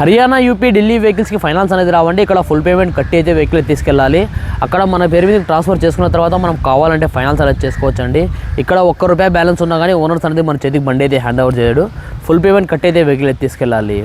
Haryana UP Delhi వెహికల్స్కి finance అనేది రావండి. ఇక్కడ ఫుల్ పేమెంట్ కట్టి అయితే వెహికల్ తీసుకెళ్ళాలి. అక్కడ మన పేరు మీద ట్రాన్స్ఫర్ చేసుకున్న తర్వాత మనం కావాలంటే ఫైనాన్స్ అనేది చేసుకోవచ్చు అండి ఇక్కడ ఒక్క రూపాయి బ్యాలెన్స్ ఉన్నా కానీ ఓనర్స్ అనేది మన చేతికి బండి అయితే హ్యాండ్ ఓవర్ చేయడు. ఫుల్ పేమెంట్ కట్టి అయితే వెహికల్ తీసుకెళ్ళాలి.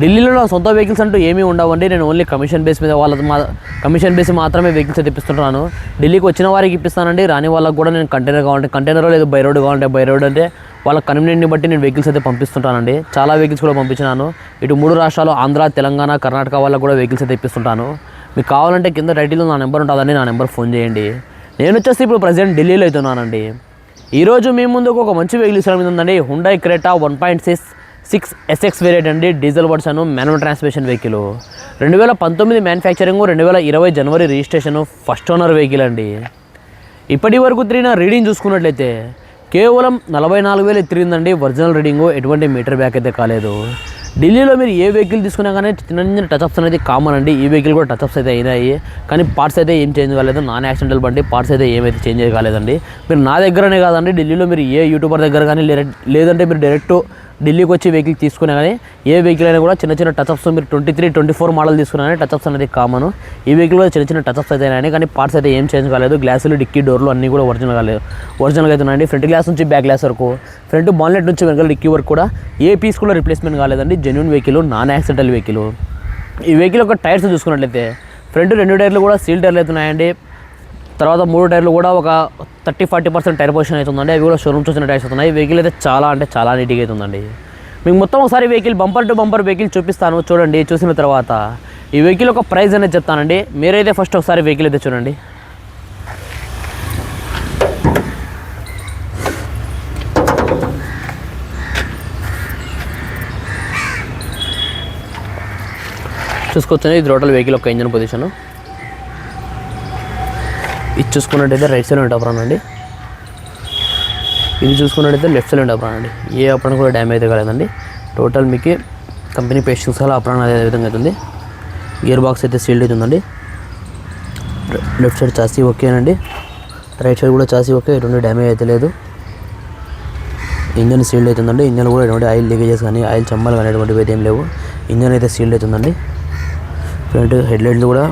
ఢిల్లీలో నా సొంత వెహికల్స్ అంటూ ఏమీ ఉండవండి. నేను ఓన్లీ కమిషన్ బేస్ మీద వాళ్ళ మా కమిషన్ బేస్ మాత్రమే వెహికల్స్ అయితే ఇప్పిస్తుంటాను. ఢిల్లీకి వచ్చిన వారికి ఇప్పిస్తానండి. రాని వాళ్ళకి కూడా నేను కంటైనర్ కావాలంటే కంటైనర్ లేదు బై రోడ్ కావాలంటే బై రోడ్ అంటే వాళ్ళ కన్వీనియంట్ని బట్టి నేను వెహికల్స్ అయితే పంపిస్తుంటానండి. చాలా వెహికల్స్ కూడా పంపించినాను. ఇటు మూడు రాష్ట్రాలు ఆంధ్ర తెలంగాణ కర్ణాటక వాళ్ళకి కూడా వెహికల్స్ అయితే ఇప్పిస్తుంటాను. మీకు కావాలంటే కింద టైటిల్లో నా నెంబర్ ఉంటుందని నా నెంబర్ ఫోన్ చేయండి. నేను వచ్చేసి ఇప్పుడు ప్రజెంట్ ఢిల్లీలో అవుతున్నానండి. ఈరోజు మీ ముందుకు ఒక మంచి వెహికల్ ఇష్టం మీద ఉందండి. Hyundai Creta one point six six SX variant అండి. Diesel version manual transmission vehicle రెండు వేల పంతొమ్మిది మ్యానుఫ్యాక్చరింగ్ రెండు వేల ఇరవై జనవరి రిజిస్ట్రేషన్ ఫస్ట్ ఓనర్ వెహికల్ అండి. ఇప్పటి వరకు తిరిగిన రీడింగ్ చూసుకున్నట్లయితే కేవలం నలభై నాలుగు వేలు తిరిగిందండి ఒరిజినల్ రీడింగ్. ఎటువంటి మీటర్ బ్యాక్ అయితే కాలేదు. ఢిల్లీలో మీరు ఏ వెహికల్ తీసుకున్నా కానీ చిన్న చిన్న టచ్అప్స్ అనేది కామన్ అండి. ఈ వెహికల్ కూడా టచ్అప్స్ అయితే అయినాయి. కానీ పార్ట్స్ అయితే ఏం చేంజ్ కాలేదు. నాన్ యాక్సిడెంటల్ బండి పార్ట్స్ అయితే ఏమైతే చేంజ్ కాలేదండి. మీరు నా దగ్గరనే కాదండి. ఢిల్లీలో మీరు ఏ యూట్యూబర్ దగ్గర కానీ లేదంటే- లేదంటే మీరు డైరెక్ట్ ఢిల్లీకి వచ్చి వెహికల్ తీసుకున్నా కానీ ఏ వెహికల్ అయినా కూడా చిన్న చిన్న టచ్అప్స్ మీరు twenty three twenty four model తీసుకున్నా కానీ టచ్అప్స్ అనేది కామన్ ఈ వెహికల్ కూడా చిన్న చిన్న టచ్అప్స్ అయితే అయినాయి కానీ పార్ట్స్ అయితే ఏం చేంజ్ కాలేదు. గ్లాసులు డిక్కీ డోర్లు అన్నీ కూడా ఒరిజినల్ కాలేదు ఒరిజినల్ అయితే ఉన్నాయండి. ఫ్రంట్ గ్లాస్ నుంచి బ్యాక్ గ్లాస్ వరకు ఫ్రంట్ బాన్లెట్ నుంచి వెనకాల డిక్కీ వరకు కూడా ఏ పీస్ కూడా రిప్లేస్మెంట్ కాలేదండి. Genuine vehicle non accidental vehicle ఈ వెహికల్ యొక్క టైర్స్ చూసుకున్నట్లయితే ఫ్రంట్ రెండు టైర్లు కూడా సీల్ టైర్లు అయితే ఉన్నాయండి. తర్వాత మూడు టైర్లు కూడా ఒక thirty forty percent tyre position అవుతుందండి. అవి కూడా షోరూమ్స్ చూసిన టైర్స్ అవుతున్నాయి. వెహికల్ అయితే చాలా అంటే చాలా నీట్గా అవుతుందండి. మీకు మొత్తం ఒకసారి vehicle bumper to bumper vehicle చూపిస్తాను. చూడండి చూసిన తర్వాత. ఈ వెహికల్ ఒక ప్రైస్ అనేది చెప్తానండి. మీరైతే ఫస్ట్ ఒకసారి వెహికల్ అయితే చూడండి. చూసుకోవచ్చు ఇది టోటల్ వెహికల్ ఒక ఇంజన్ పొజిషన్ ఇది చూసుకున్నట్టయితే రైట్ సైడ్ అప్రాన్ అండి. ఇది చూసుకున్నట్టయితే లెఫ్ట్ సైడ్ అప్రాన్ అండి. ఏ అప్రాన్ కూడా డ్యామేజ్ అయితే కాలేదండి. టోటల్ మీకు కంపెనీ పేస్ట్ అలా అప్రాన్ అదే విధంగా అవుతుంది? గియర్ బాక్స్ అయితే సీల్డ్ అవుతుందండి లెఫ్ట్ సైడ్ చాసీ ఓకేనండి రైట్ సైడ్ కూడా చాసీ ఓకే ఎటువంటి డ్యామేజ్ అయితే లేదు. ఇంజన్ సీల్డ్ అవుతుందండి ఇంజన్ కూడా ఎటువంటి ఆయిల్ లీకేజెస్ కానీ ఆయిల్ చమ్మలు కానీ ఎటువంటివి అయితే ఏం లేవు. ఇంజన్ అయితే సీల్డ్ అవుతుందండి ఫ్రంట్ హెడ్లైట్ కూడా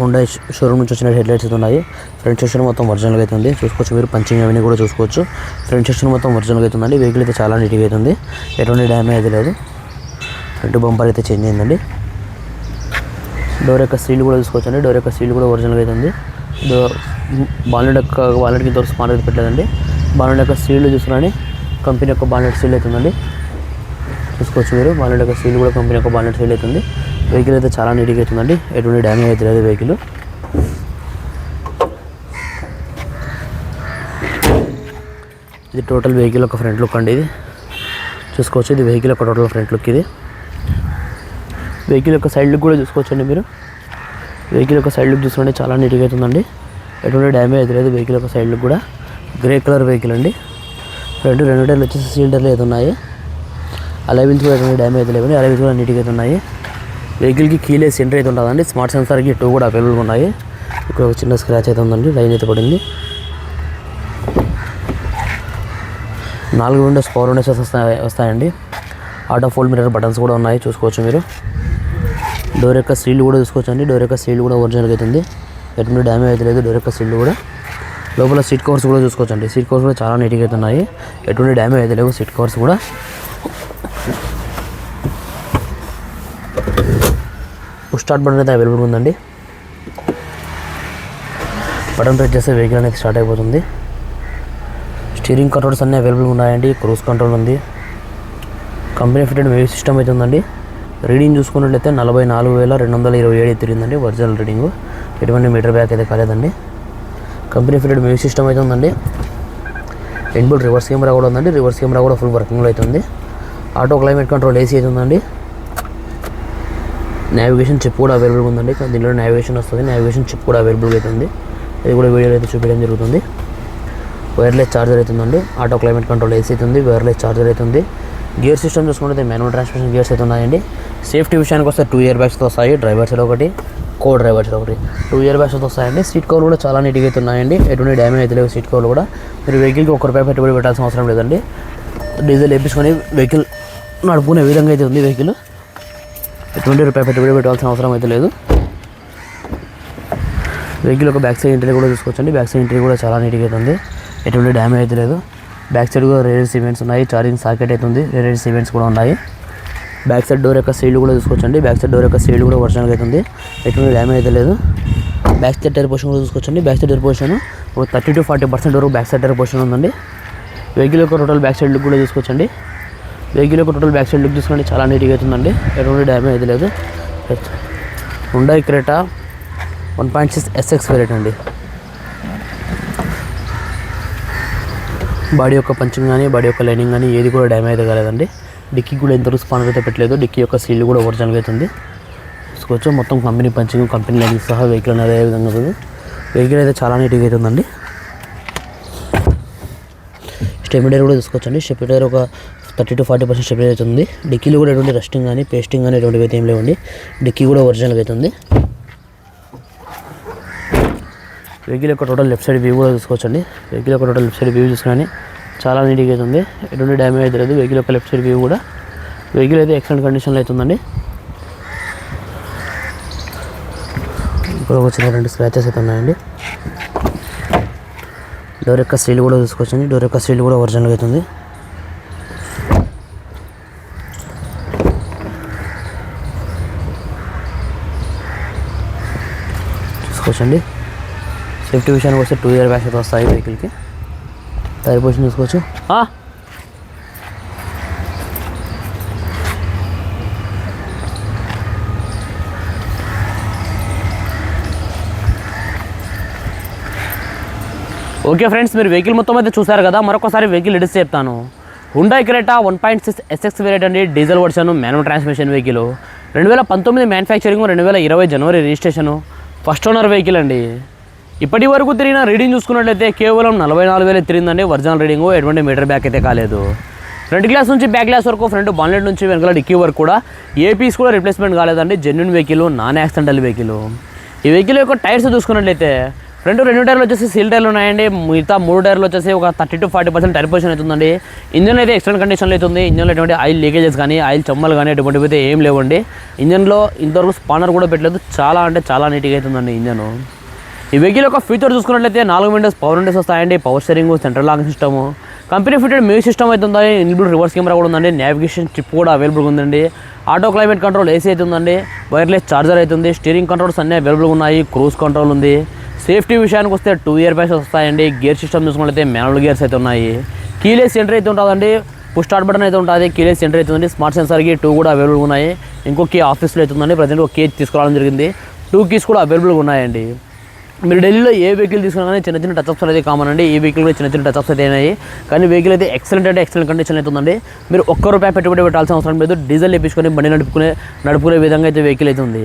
హుండా షోరూమ్ నుంచి వచ్చిన హెడ్ లైట్స్ అయితే ఉన్నాయి. ఫ్రంట్ సెక్షన్ మొత్తం ఒరిజినల్గా అయితే ఉంది. చూసుకోవచ్చు మీరు. పంచింగ్ అవన్నీ కూడా చూసుకోవచ్చు. ఫ్రంట్ సెక్షన్ మొత్తం ఒరిజినల్గా అయితే ఉందండి వెహికల్ అయితే చాలా నీట్గా అయితే ఉంది. ఎటువంటి డ్యామేజ్ అయితే లేదు. ఫ్రంట్ బంపర్ అయితే చేంజ్ అయిందండి. డోర్ యొక్క సీల్ కూడా చూసుకోవచ్చు అండి డోర్ యొక్క సీల్ కూడా ఒరిజినల్గా అయితే ఉంది. బాలెట్ యొక్క బాలెట్కి ఇంతవరకు స్మార్ట్ అయితే పెట్టలేదండి. బాలెట్ యొక్క సీల్ చూసుకుని కంపెనీ యొక్క బాలెట్ సీల్ అవుతుందండి చూసుకోవచ్చు మీరు. బాలెట్ యొక్క సీల్ కూడా కంపెనీ యొక్క బాలెట్ సీల్ అవుతుంది వెహికల్ అయితే చాలా నీట్గా అవుతుందండి ఎటువంటి డ్యామేజ్ అయితే లేదు వెహికల్ ఇది టోటల్ వెహికల్ ఒక ఫ్రంట్ లుక్ అండి ఇది. చూసుకోవచ్చు ఇది వెహికల్ ఒక టోటల్ ఫ్రంట్ లుక్ ఇది. వెహికల్ యొక్క సైడ్ లుక్ కూడా చూసుకోవచ్చండి మీరు. వెహికల్ యొక్క సైడ్ లుక్ చూసుకుంటే చాలా నీట్గా అవుతుందండి. ఎటువంటి డ్యామేజ్ అయితే లేదు వెహికల్ యొక్క సైడ్ లుక్ కూడా. గ్రే కలర్ వెహికల్ అండి. ఫ్రంట్ రెండు టైర్లు వచ్చేసి సిలిండర్లు అయితే ఉన్నాయి. అలవిల్స్ కూడా ఎటువంటి డ్యామేజ్ అయితే లేవండి. అలవిల్స్ కూడా నీట్గా అయితే ఉన్నాయి. వెహికల్కి కీలేస్ ఎంట్రీ అయితే ఉంటుందండి. స్మార్ట్ సెన్సార్కి టూ కూడా అవైలబుల్గా ఉన్నాయి. ఇక్కడ ఒక చిన్న స్క్రాచ్ అయితే ఉందండి. లైన్ అయితే పడింది. నాలుగు విండోస్ పవర్ విండోస్ వస్తాయి వస్తాయండి. ఆటో ఫోల్డ్ మిర్రర్ బటన్స్ కూడా ఉన్నాయి. చూసుకోవచ్చు మీరు. డోర్ యొక్క సీల్ కూడా చూసుకోవచ్చు అండి. డోర్ యొక్క సీల్ కూడా ఒరిజినల్గా అవుతుంది ఎటువంటి డ్యామేజ్ అయితే లేదు. డోర్ యొక్క సీల్ కూడా. లోపల సీట్ కవర్స్ కూడా చూసుకోవచ్చు అండి. సీట్ కవర్స్ కూడా చాలా నీట్గా అవుతున్నాయి ఎటువంటి డ్యామేజ్ అయితే లేవు. సీట్ కవర్స్ కూడా స్టార్ట్ బటన్ అయితే అవైలబుల్ ఉందండి. బటన్ ప్రెస్ చేస్తే వెహికల్ అనేది స్టార్ట్ అయిపోతుంది. స్టీరింగ్ కంట్రోల్స్ అన్నీ అవైలబుల్గా ఉన్నాయండి. క్రూజ్ కంట్రోల్ ఉంది. కంపెనీ ఫిటెడ్ మ్యూజిక్ సిస్టమ్ అయితే ఉందండి. రీడింగ్ చూసుకున్నట్లయితే నలభై నాలుగు వేల రెండు వందల ఇరవై ఏడు తిరిగిందండి ఒరిజినల్ రీడింగ్. ఎటువంటి మీటర్ బ్యాక్ అయితే కాలేదండి. కంపెనీ ఫిటెడ్ మ్యూజిక్ సిస్టమ్ అయితే ఉందండి. ఎన్బుల్ రివర్స్ కెమెరా కూడా ఉందండి. రివర్స్ కెమెరా కూడా ఫుల్ వర్కింగ్లో అయితే ఉంది. ఆటో క్లైమేట్ కంట్రోల్ ఏసీ అయితే ఉందండి. నావిగేషన్ చిప్ కూడా అవైలబుల్గా ఉందండి. దీనిలో నావిగేషన్ వస్తుంది. నావిగేషన్ చిప్ కూడా అవైలబుల్గా అయితే ఉంది. ఇది కూడా వీడియోలో అయితే చూపించడం జరుగుతుంది. వైర్లెస్ చార్జర్ అవుతుందండి ఆటో క్లైమేట్ కంట్రోల్ ఏసీ అయితే ఉంది. వైర్లెస్ చార్జర్ అవుతుంది ఉంది. గేర్ సిస్టమ్ చూసుకుంటే మాన్యువల్ ట్రాన్స్మిషన్ గేర్స్ అయితే ఉన్నాయండి. సేఫ్టీ విషయానికి వస్తే టూ ఇయర్ బ్యాగ్స్తో వస్తాయి. డ్రైవర్ సైడ్ ఒకటి కో డ్రైవర్ సైడ్ ఒకటి. టూ ఇయర్ బ్యాగ్స్తో వస్తాయండి. సీట్ కవర్ కూడా చాలా నీట్గా అయితే ఉన్నాయండి. ఎటువంటి డ్యామేజ్ అయితే లేవు సీట్ కవర్లు కూడా. మీరు వెహికల్కి ఒక రూపాయి పెట్టుబడి పెట్టాల్సిన అవసరం లేదండి. డీజిల్ వేపించుకొని వెహికల్ నడుపుకునే విధంగా అయితే ఉంది వెహికల్ ఎటువంటి రూపాయి పెట్టుబడి పెట్టాల్సిన అవసరం అయితే లేదు. వెహికల్ ఒక బ్యాక్ సైడ్ ఎంట్రీ కూడా చూసుకోవచ్చండి. బ్యాక్ సైడ్ ఎంట్రీ కూడా చాలా నీట్గా అయితే ఉంది. ఎటువంటి డ్యామేజ్ అయితే లేదు. బ్యాక్ సైడ్ కూడా రేడెడ్ సిమెంట్స్ ఉన్నాయి. చార్జింగ్ సాకెట్ అయితే ఉంది. ఈవెంట్స్ సిమెంట్స్ కూడా ఉన్నాయి. బ్యాక్ సైడ్ డోర్ యొక్క సీల్డ్ కూడా చూసుకోవచ్చండి. బ్యాక్ సైడ్ డోర్ యొక్క సీల్డ్ కూడా ఒరిజినల్గా అయితే ఉంది. ఎటువంటి డ్యామేజ్ అయితే లేదు. బ్యాక్ సైడ్ టైర్ పొజిషన్ కూడా చూసుకోవచ్చండి. బ్యాక్ సైడ్ టైర్ పొజిషన్ ఒక థర్టీ టు ఫార్టీ పర్సెంట్ వరకు బ్యాక్ సైడ్ టైర్ పొజిషన్ ఉందండి. వెహికల్ యొక్క టోటల్ బ్యాక్ సైడ్ లుక్ కూడా చూసుకోవచ్చండి. వెహికల్ యొక్క టోటల్ బ్యాక్ సైడ్ లుక్ చూసుకోండి చాలా నీట్గా అవుతుందండి. ఎటువంటి డ్యామేజ్ అయితే లేదు. Hyundai Creta one point six SX variant అండి. బాడీ యొక్క పంచింగ్ కానీ బాడీ యొక్క లైనింగ్ కానీ ఏది కూడా డ్యామేజ్ అయితే కాలేదండి. డిక్కీ కూడా ఎంత స్పానర్ అయితే పెట్టలేదు. డిక్కీ యొక్క సీల్ కూడా ఒరిజినల్గా అవుతుంది. చూసుకోవచ్చు. మొత్తం కంపెనీ పంచింగ్ కంపెనీ లైనింగ్ సహా వెహికల్ అనేది అదే విధంగా ఉంది. వెహికల్ అయితే చాలా నీట్గా అవుతుందండి. స్టెమిడర్ కూడా తీసుకోవచ్చండి స్టెమిడర్ ఒక థర్టీ టు ఫార్టీ పర్సెంట్ స్టెమిడర్ అవుతుంది డిక్కీలో కూడా ఎటువంటి రస్టింగ్ కానీ పేస్టింగ్ కానీ ఎటువంటివి అయితే ఏం లేవండి. డిక్కీ కూడా ఒరిజినల్గా అవుతుంది వెహికల్ యొక్క టోటల్ లెఫ్ట్ సైడ్ వ్యూ కూడా చూసుకోవచ్చండి. వెహికల్ యొక్క టోటల్ లెఫ్ట్ సైడ్ వ్యూ చూసుకొని చాలా నీట్గా అవుతుంది ఎటువంటి డ్యామేజ్ అయితే లేదు. వెహికల్ యొక్క లెఫ్ట్ సైడ్ వ్యూ కూడా. వెహికల్ అయితే ఎక్సలెంట్ కండిషన్లో అవుతుందండి ఇప్పుడు ఒక రెండు స్క్రాచెస్ అయితే ఉన్నాయండి. డోర్ యొక్క స్టీల్ కూడా చూసుకోవచ్చండి. డోర్ యొక్క స్టీల్ కూడా ఒరిజినల్గా అవుతుంది అండి. సేఫ్టీ విషయానికి వస్తే టూ ఇయర్ బ్యాగ్స్ అయితే వస్తాయి వెహికల్కి టైర్ పొజిషన్ చూసుకోవచ్చు. ఓకే ఫ్రెండ్స్ మీరు వెహికల్ మొత్తం అయితే చూసారు కదా మరొకసారి వెహికల్ ఎడిస్ చెప్తాను Hyundai Creta one point six SX variant అండి diesel version manual transmission vehicle రెండు వేల పంతొమ్మిది మ్యానుఫ్యాక్చరింగ్ రెండు వేల ఇరవై జనవరి రిజిస్ట్రేషను ఫస్ట్ ఓనర్ వెహికల్ అండి. ఇప్పటి వరకు తిరిగిన రీడింగ్ చూసుకున్నట్లయితే కేవలం నలభై నాలుగు వేలు తిరిగిందండి. ఒరిజినల్ రీడింగ్ ఎటువంటి మీటర్ బ్యాక్ అయితే కాలేదు. ఫ్రంట్ గ్లాస్ నుంచి బ్యాక్ గ్లాస్ వరకు ఫ్రంట్ బాన్లెట్ నుంచి వెనకాల డిక్కీ వరకు కూడా ఏ పీస్ కూడా రిప్లేస్మెంట్ కాలేదండి. Genuine vehicle non accidental vehicle ఈ వెహికల్ యొక్క టైర్స్ చూసుకున్నట్లయితే రెండు రెండు టైర్లు వచ్చేసి సీల్ టైర్లు ఉన్నాయండి. మిగతా మూడు టైర్లు వచ్చేసి ఒక thirty to forty percent tyre position అవుతుందండి. ఇంజన్ అయితే ఎక్స్టెంట్ కండిషన్లో అవుతుంది ఇంజన్లో ఎటువంటి ఆయిల్ లీకేజెస్ కానీ ఆయిల్ చెమ్మలు కానీ ఎటువంటివి అయితే ఏం లేవండి. ఇంజన్లో ఇంతవరకు స్పానర్ కూడా పెట్టలేదు. చాలా అంటే చాలా నీట్గా అవుతుందండి ఇంజన్. ఈ వెహికల్ యొక్క ఫీచర్ చూసుకున్నట్లయితే నాలుగు విండోస్ పవర్ విండోస్ వస్తాయండి. Power steering central lock system company fitted music system అయితే ఉంది ఇన్బుల్ రివర్స్ కెమెరా కూడా ఉందండి. నావిగేషన్ చిప్ కూడా అవైలబుల్గా ఉందండి. ఆటో క్లైమేట్ కంట్రోల్ ఏసీ అవుతుందండి. వైర్లెస్ ఛార్జర్ అవుతుంది. స్టీరింగ్ కంట్రోల్స్ అన్నీ అవైలబుల్గా ఉన్నాయి. క్రూజ్ కంట్రోల్ ఉంది. సేఫ్టీ విషయానికి వస్తే టూ ఇయర్ బ్యాగ్స్ వస్తాయండి. గేర్ సిస్టమ్ చూసుకుంటే మాన్యువల్ గేర్స్ అయితే ఉన్నాయి. కీలెస్ ఎంట్రీ అయితే ఉంటుందండి. పుష్ స్టార్ట్ బటన్ అయితే ఉంటుంది. కీలెస్ ఎంట్రీ అవుతుంది స్మార్ట్ సెన్సార్కి టూ కూడా అవైలబుల్ ఉన్నాయి. ఇంకో కీ ఆఫీస్లో అయితే ఉందండి. ప్రజెంట్ ఒక కీ తీసుకురావడం జరిగింది. టూ కీస్ కూడా అవైలబుల్గా ఉన్నాయండి. మీరు ఢిల్లీలో ఏ వెహికల్ తీసుకున్నా కానీ చిన్న చిన్న టచ్అప్స్ అయితే కామన్ అండి. ఈ వెహికల్ కూడా చిన్న చిన్న టచ్అప్స్ అయితే అయినాయి కానీ వెహికల్ అయితే ఎక్సలెంట్ అంటే ఎక్సలెంట్ కండిషన్ అయితే ఉందండి. మీరు ఒక్క రూపాయి పెట్టుబడి పెట్టాల్సిన అవసరం లేదు. డీజిల్ వేపించుకొని బండి నడుపుకునే నడుపుకునే విధంగా అయితే వెహికల్ అయితే ఉంది.